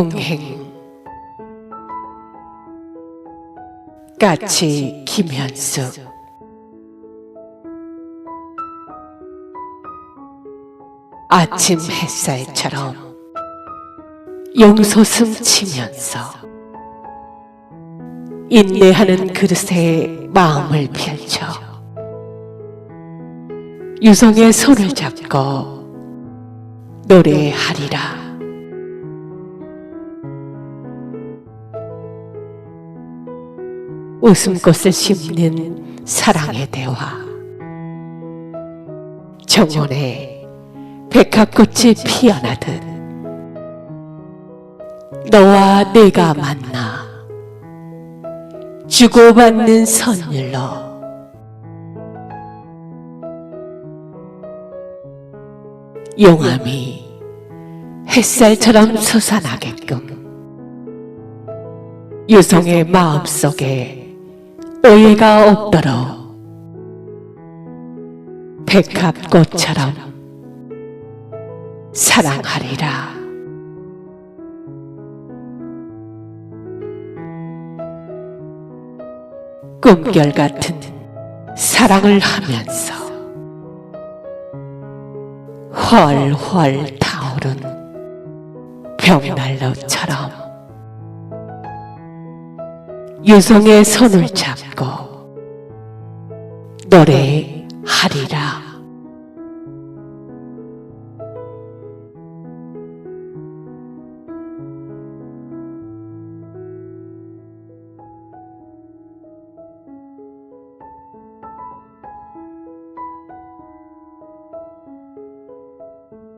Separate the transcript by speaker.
Speaker 1: 동행 까치 김현숙 아침 햇살처럼 용솟음 치면서 인내하는 그릇에 마음을 펼쳐 유성의 손을 잡고 노래하리라. 웃음꽃을 심는 사랑의 대화. 정원에 백합꽃이 피어나듯 너와 내가 만나 주고받는 선율로 용암이 햇살처럼 솟아나게끔 유성의 마음속에 오해가 없도록 백합꽃처럼 사랑하리라. 꿈결 같은 사랑을 하면서 훨훨 타오른 벽난로처럼 유성의 손을 잡고 노래하리라.